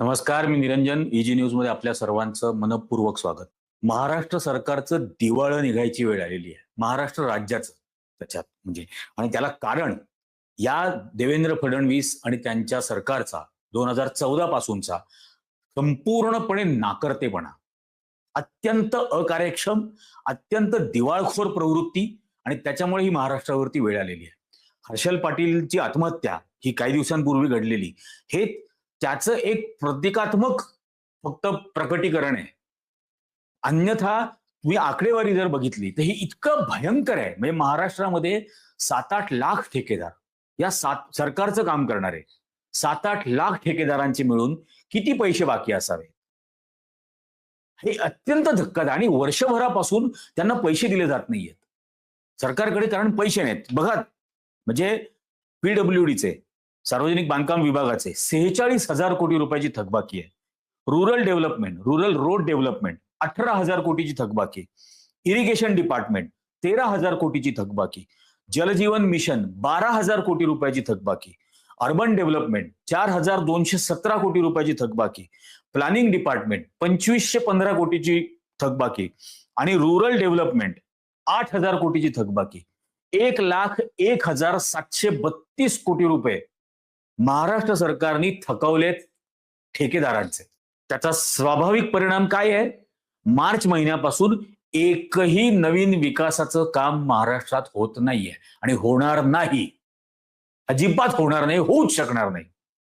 नमस्कार मी निरंजन इजी न्यूजमध्ये आपल्या सर्वांचं मनपूर्वक स्वागत. महाराष्ट्र सरकारचं दिवाळं निघायची वेळ आलेली आहे. महाराष्ट्र राज्याचं. त्याच्यात म्हणजे आणि त्याला कारण या देवेंद्र फडणवीस आणि त्यांच्या सरकारचा दोन हजार चौदा पासूनचा संपूर्णपणे नाकर्तेपणा. अत्यंत अकार्यक्षम अत्यंत दिवाळखोर प्रवृत्ती आणि त्याच्यामुळे ही महाराष्ट्रावरती वेळ आलेली आहे. हर्षल पाटीलची आत्महत्या ही काही दिवसांपूर्वी घडलेली. हे त्याचं एक प्रतिकात्मक फक्त प्रकटीकरण आहे. अन्यथा तुम्ही आकडेवारी जर बघितली तर हे इतकं भयंकर आहे. म्हणजे महाराष्ट्रामध्ये सात आठ लाख ठेकेदार. या सात सरकारचं काम करणारे सात आठ लाख ठेकेदारांचे मिळून किती पैसे बाकी असावे? हे अत्यंत धक्कादायक आणि वर्षभरापासून त्यांना पैसे दिले जात नाहीयेत. सरकारकडे कारण पैसे नाहीत. बघा म्हणजे पीडब्ल्यूडीचे सार्वजनिक बांधकाम विभागाचे सेहेचाळीस हजार कोटी रुपयाची थकबाकी आहे. Rural development rural road development अठरा हजार कोटीची थकबाकी इरिगेशन डिपार्टमेंट तेरा हजार कोटीची थकबाकी जलजीवन मिशन बारा हजार कोटी रुपयाची थकबाकी अर्बन डेव्हलपमेंट चार हजार दोनशे सतरा कोटी रुपयाची थकबाकी प्लॅनिंग डिपार्टमेंट पंचवीसशे पंधरा कोटीची थकबाकी आणि रुरल डेव्हलपमेंट आठ हजार कोटीची थकबाकी एक लाख एक हजार सातशे बत्तीस कोटी रुपये महाराष्ट्र सरकारने थकवलेत ठेकेदारांचे. त्याचा स्वाभाविक परिणाम काय आहे? मार्च महिन्यापासून एकही नवीन विकासाचं काम महाराष्ट्रात होत नाहीये आणि होणार नाही. अजिबात होणार नाही होऊच शकणार नाही.